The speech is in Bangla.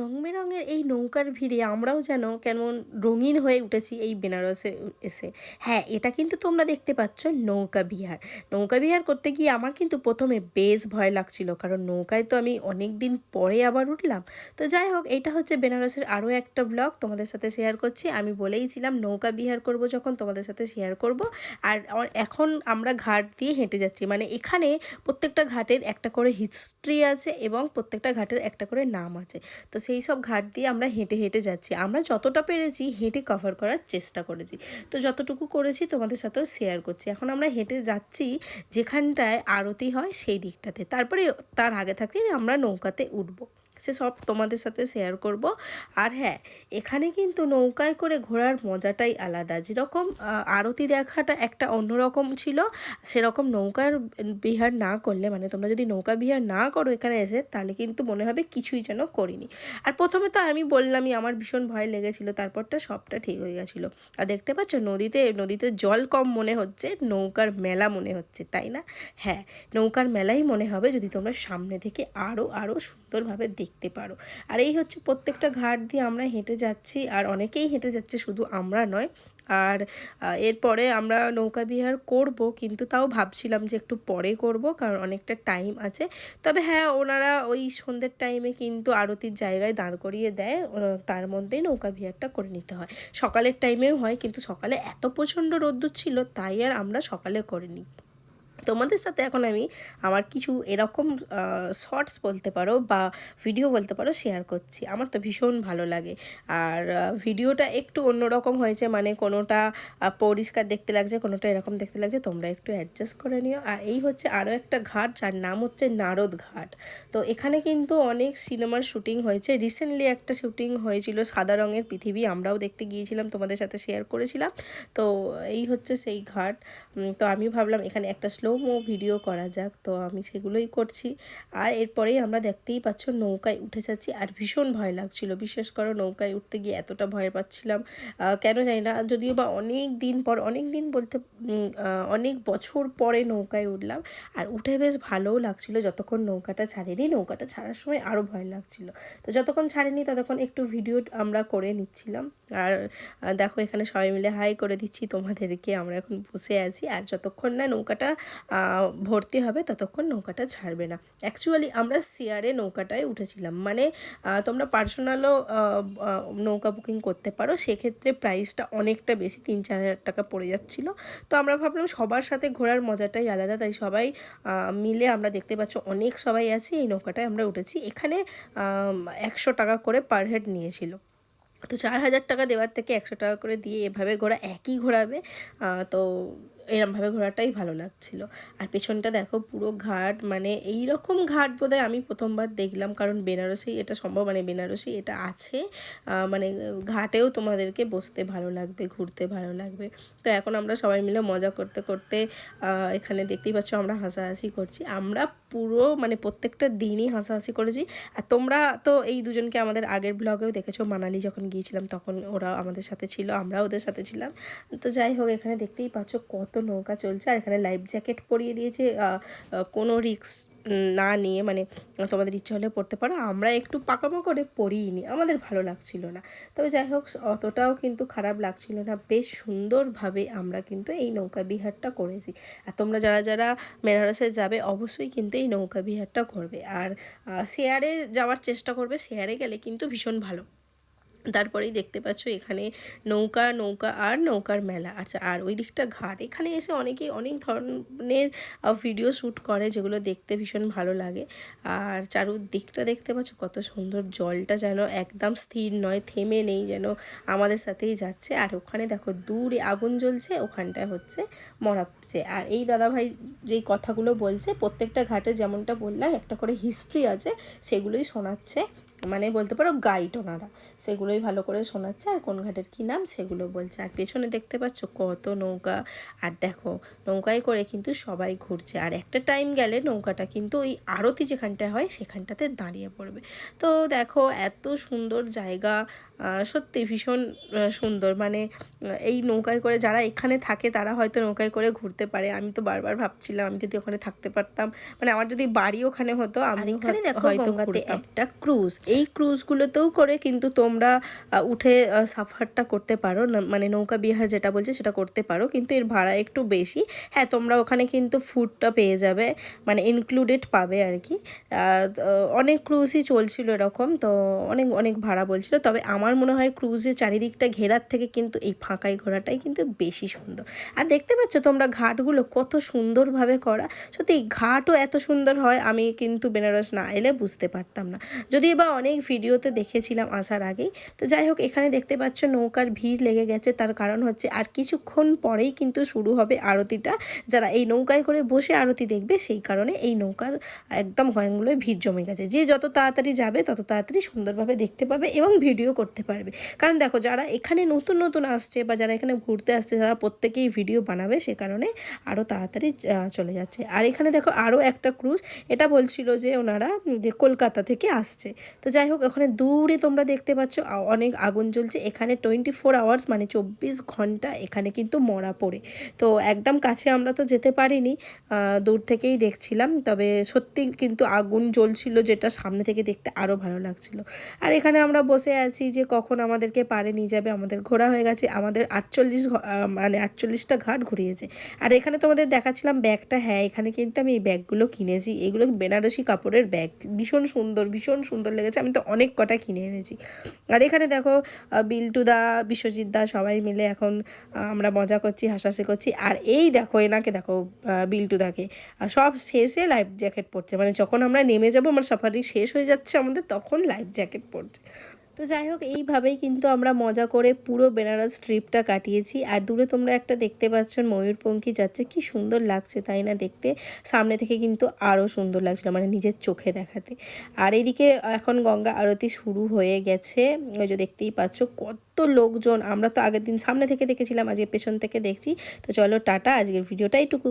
রং বেরঙের এই নৌকার ভিড়ে আমরাও যেন কেমন রঙিন হয়ে উঠেছি এই বেনারসে, এসে। হ্যাঁ এটা কিন্তু তোমরা দেখতে পাচ্ছ নৌকা বিহার। নৌকা বিহার করতে গিয়ে আমার কিন্তু প্রথমে বেশ ভয় লাগছিল, কারণ নৌকায় তো আমি অনেক দিন পরে আবার উঠলাম। তো যাই হোক, এটা হচ্ছে বেনারসের আরও একটা ব্লগ, তোমাদের সাথে শেয়ার করছি। আমি বলেইছিলাম নৌকা বিহার করব যখন, তোমাদের সাথে শেয়ার করব। আর এখন আমরা ঘাট দিয়ে হেঁটে যাচ্ছি। মানে এখানে প্রত্যেকটা ঘাটের একটা করে হিস্ট্রি আছে এবং প্রত্যেকটা ঘাটের একটা করে নাম আছে। তো সেই সব ঘাট দিয়ে আমরা হেঁটে হেঁটে যাচ্ছি। আমরা যতটা পেরেছি হেঁটে কভার করার চেষ্টা করেছি। তো যতটুকু করেছি তোমাদের সাথেও শেয়ার করছি। এখন আমরা হেঁটে যাচ্ছি যেখানটায় আরতি হয় সেই দিকটাতে। তারপরে তার আগে থাকতেই আমরা নৌকাতে উঠবো। সে সব তোমাদের সাথে শেয়ার করব। আর হ্যাঁ এখানে কিন্তু নৌকায় করে ঘোরার মজাটাই আলাদা। যেরকম আরতি দেখাটা একটা অন্যরকম ছিল। সেরকম নৌকার বিহার না করলে মানে তোমরা যদি নৌকা বিহার না করো এখানে এসে, তাহলে কিন্তু মনে হবে কিছুই যেন করিনি। আর প্রথমে তো আমি বললামই, আমার ভীষণ ভয় লেগেছিল, তারপরটা সবটা ঠিক হয়ে গেছিল। আর দেখতে পাচ্ছ, নদীতে নদীতে জল কম মনে হচ্ছে, নৌকার মেলা মনে হচ্ছে, তাই না? হ্যাঁ নৌকার মেলাই মনে হবে যদি তোমরা সামনে থেকে আরও আরও সুন্দরভাবে দেখ দেখতে পারো। আর এই হচ্ছে প্রত্যেকটা ঘাট দিয়ে আমরা হেঁটে যাচ্ছি, আর অনেকেই হেঁটে যাচ্ছে শুধু আমরা নয়। আর এরপরে আমরা নৌকা বিহার করব, কিন্তু তাও ভাবছিলাম যে একটু পরে করব, কারণ অনেকটা টাইম আছে। তবে হ্যাঁ ওনারা ওই সন্ধ্যের টাইমে কিন্তু আরতির জায়গায় দাঁড় করিয়ে দেয় তার মধ্যেই নৌকা বিহারটা করে নিতে হয়। সকালের টাইমেও হয়, কিন্তু সকালে এত প্রচণ্ড রোদ্দুর ছিল, তাই আর আমরা সকালে করে করিনি। তোমাদের সাথে এখন আমি আমার কিছু এরকম শর্টস বলতে পারো বা ভিডিও বলতে পারো শেয়ার করছি। আমার তো ভীষণ ভালো লাগে। আর ভিডিওটা একটু অন্যরকম হয়েছে মানে কোনোটা পরিষ্কার দেখতে লাগছে, কোনোটা এরকম দেখতে লাগছে, তোমরা একটু অ্যাডজাস্ট করে নিও। আর এই হচ্ছে আরও একটা ঘাট, যার নাম হচ্ছে নারদ ঘাট। তো এখানে কিন্তু অনেক সিনেমার শুটিং হয়েছে। রিসেন্টলি একটা শুটিং হয়েছিল সাদা রঙের পৃথিবী, আমরাও দেখতে গিয়েছিলাম, তোমাদের সাথে শেয়ার করেছিলাম। তো এই হচ্ছে সেই ঘাট। তো আমি ভাবলাম এখানে একটা স্লো স্লোমো ভিডিও করা যাক। তো আমি সেগুলোই করছি। আর এরপরেই আমরা দেখতেই পাচ্ছ নৌকায় উঠে যাচ্ছি আর ভীষণ ভয় লাগছিল। বিশেষ করে নৌকায় উঠতে গিয়ে এতটা ভয় পাচ্ছিলাম। কেন জানি না, যদিও বা অনেক দিন পর, অনেক দিন বলতে অনেক বছর পরে নৌকায় উঠলাম আর উঠে বেশ ভালোও লাগছিল। যতক্ষণ নৌকাটা ছাড়েনি, নৌকাটা ছাড়ার সময় আরও ভয় লাগছিল। তো যতক্ষণ ছাড়েনি, ততক্ষণ একটু ভিডিও আমরা করে নিচ্ছিলাম। আর দেখো এখানে সবাই মিলে হাই করে দিচ্ছি তোমাদেরকে। আমরা এখন বসে আছি। আর যতক্ষণ না নৌকাটা ভর্তি হবে ততক্ষণ নৌকাটা ছাড়বে না। অ্যাকচুয়ালি আমরা শেয়ারে নৌকাটায় উঠেছিলাম। মানে তোমরা পার্সোনালও নৌকা বুকিং করতে পারো। সেক্ষেত্রে প্রাইসটা অনেকটা বেশি, তিন চার হাজার টাকা পড়ে যাচ্ছিল। তো আমরা ভাবলাম সবার সাথে ঘোরার মজাটাই আলাদা। তাই সবাই মিলে আমরা দেখতে পাচ্ছ অনেক সবাই আছে এই নৌকাটায় আমরা উঠেছি। এখানে একশো টাকা করে পার হেড নিয়েছিল। তো চার হাজার টাকা দেওয়ার থেকে একশো টাকা করে দিয়ে এভাবে ঘোরা একই ঘোরাবে। তো এরমভাবে ঘোরাটাই ভালো লাগছিল। আর পেছনটা দেখো পুরো ঘাট মানে এই রকম ঘাট বোধহয় আমি প্রথমবার দেখলাম, কারণ বেনারসি এটা সম্ভব মানে বেনারসি এটা আছে মানে ঘাটেও তোমাদেরকে বসতে ভালো লাগবে, ঘুরতে ভালো লাগবে। তো এখন আমরা সবাই মিলে মজা করতে করতে এখানে দেখতেই পাচ্ছ আমরা হাসাহাসি করছি। আমরা পুরো মানে প্রত্যেকটা দিনই হাসাহাসি করেছি। আর তোমরা তো এই দুজনকে আমাদের আগের ব্লগেও দেখেছ, মানালি যখন গিয়েছিলাম তখন ওরা আমাদের সাথে ছিল আমরা ওদের সাথে ছিলাম। তো যাই হোক, এখানে দেখতেই পাচ্ছ কত নৌকা চলছে। আর এখানে লাইফ জ্যাকেট পরিয়ে দিয়েছে কোনো রিক্স না নিয়ে মানে তোমাদের ইচ্ছা হলে পড়তে পারো, আমরা একটু পাকামো করে পড়িনি আমাদের ভালো লাগছিল না। তবে যাই হোক, অতটাও কিন্তু খারাপ লাগছিল না, বেশ সুন্দরভাবে আমরা কিন্তু এই নৌকা বিহারটা করেছি। আর তোমরা যারা যারা বেনারসে যাবে, অবশ্যই কিন্তু এই নৌকা বিহারটা করবে। আর শেয়ারে যাওয়ার চেষ্টা করবে, শেয়ারে গেলে কিন্তু ভীষণ ভালো। তারপরেই দেখতে পাচ্ছ এখানে নৌকা নৌকা আর নৌকার মেলা। আচ্ছা আর ওই দিকটা ঘাট। এখানে এসে অনেকেই অনেক ধরনের ভিডিও শ্যুট করে যেগুলো দেখতে ভীষণ ভালো লাগে। আর চারুদিকটা দেখতে পাচ্ছ কত সুন্দর। জলটা যেন একদম স্থির নয়, থেমে নেই যেন আমাদের সাথেই যাচ্ছে। আর ওখানে দেখো দূরে আগুন জ্বলছে, ওখানটায় হচ্ছে মরা পড়ছে। আর এই দাদাভাই যেই কথাগুলো বলছে, প্রত্যেকটা ঘাটে যেমনটা বললাম, একটা করে হিস্ট্রি আছে, সেগুলোই শোনাচ্ছে। মানে বলতে পারো গাইড ওনারা। সেগুলোই ভালো করে শোনাচ্ছে আর কোন ঘাটের কী নাম সেগুলো বলছে। আর পেছনে দেখতে পাচ্ছ কত নৌকা। আর দেখো নৌকায় করে কিন্তু সবাই ঘুরছে। আর একটা টাইম গেলে নৌকাটা কিন্তু ওই আরতি যেখানটায় হয় সেখানটাতে দাঁড়িয়ে পড়বে। তো দেখো এত সুন্দর জায়গা। সত্যি ভীষণ সুন্দর। মানে এই নৌকায় করে যারা এখানে থাকে তারা হয়তো নৌকায় করে ঘুরতে পারে। আমি তো বারবার ভাবছিলাম আমি যদি ওখানে থাকতে পারতাম। মানে আমার যদি বাড়ি ওখানে হতো আমি হয়তো একটা ক্রুজ এই ক্রুজগুলোতেও করে কিন্তু তোমরা উঠে সাফারটা করতে পারো। মানে নৌকা বিহার যেটা বলছে সেটা করতে পারো, কিন্তু এর ভাড়া একটু বেশি। হ্যাঁ তোমরা ওখানে কিন্তু ফুডটা পেয়ে যাবে মানে ইনক্লুডেড পাবে আর কি। অনেক ক্রুজই চলছিল এরকম, তো অনেক অনেক ভাড়া বলছিল। তবে আমার মনে হয় ক্রুজে চারিদিকটা ঘেরার থেকে কিন্তু এই ফাঁকাই ঘোরাটাই কিন্তু বেশি সুন্দর। আর দেখতে পাচ্ছ তোমরা ঘাটগুলো কত সুন্দরভাবে করা। সত্যি, ঘাটও এত সুন্দর হয়, আমি কিন্তু বেনারস না এলে বুঝতে পারতাম না। যদিও বা অনেক ভিডিওতে দেখেছিলাম আসার আগেই। তো যাই হোক, এখানে দেখতে পাচ্ছ নৌকার ভিড় লেগে গেছে। তার কারণ হচ্ছে, আর কিছুক্ষণ পরেই কিন্তু শুরু হবে আরতিটা। যারা এই নৌকায় করে বসে আরতি দেখবে, সেই কারণে এই নৌকার একদম ঘরগুলোয় ভিড় জমে গেছে। যে যত তাড়াতাড়ি যাবে, তত তাড়াতাড়ি সুন্দরভাবে দেখতে পাবে এবং ভিডিও করতে পারবে। কারণ দেখো, যারা এখানে নতুন নতুন আসছে বা যারা এখানে ঘুরতে আসছে, যারা প্রত্যেকেই ভিডিও বানাবে, সে কারণে আরও তাড়াতাড়ি চলে যাচ্ছে। আর এখানে দেখো আরও একটা ক্রুজ। এটা বলছিল যে ওনারা, যে কলকাতা থেকে আসছে। তো যাই হোক, ওখানে দূরে তোমরা দেখতে পাচ্ছ অনেক আগুন জ্বলছে। এখানে টোয়েন্টি ফোর আওয়ার্স মানে চব্বিশ ঘণ্টা এখানে কিন্তু মরা পড়ে। তো একদম কাছে আমরা তো যেতে পারিনি দূর থেকেই দেখছিলাম, তবে সত্যি কিন্তু আগুন জ্বলছিল, যেটা সামনে থেকে দেখতে আরও ভালো লাগছিল। আর এখানে আমরা বসে আছি যে কখন আমাদেরকে পারে নিয়ে যাবে, আমাদের ঘোরা হয়ে গেছে, আমাদের আটচল্লিশ মানে আটচল্লিশটা ঘাট ঘুরিয়েছে। আর এখানে তোমাদের দেখাচ্ছিলাম ব্যাগটা হ্যাঁ এখানে কিন্তু আমি এই ব্যাগগুলো কিনেছি। এগুলো বেনারসি কাপড়ের ব্যাগ, ভীষণ সুন্দর ভীষণ সুন্দর লেগেছে। আমি তো অনেক কটা কিনে এনেছি। আর এখানে দেখো বিল্টুদা বিল্টু দা বিশ্বজিৎ দা সবাই মিলে এখন আমরা মজা করছি, হাসাহাসি করছি। আর এই দেখো, এনাকে দেখো বিল্টুদাকে। বিল্টু দাকে আর সব শেষে লাইফ জ্যাকেট পরছে। মানে যখন আমরা নেমে যাব আমার সফারি শেষ হয়ে যাচ্ছে আমাদের, তখন লাইফ জ্যাকেট পরছে। তো যাই হোক, এইভাবেই কিন্তু আমরা মজা করে পুরো বেনারস ট্রিপটা কাটিয়েছি। আর দূরে তোমরা একটা দেখতে পাচ্ছ, ময়ূরপঙ্খী যাচ্ছে। কি সুন্দর লাগছে, তাই না দেখতে? সামনে থেকে কিন্তু আরও সুন্দর লাগছিল মানে নিজের চোখে দেখাতে। আর এদিকে এখন গঙ্গা আরতি শুরু হয়ে গেছে। ওই যে দেখতেই পাচ্ছ, কত লোকজন। আমরা তো আগের দিন সামনে থেকে দেখেছিলাম, আজকে পেছন থেকে দেখছি। তো চলো, টাটা। আজকের ভিডিওটা এইটুকু।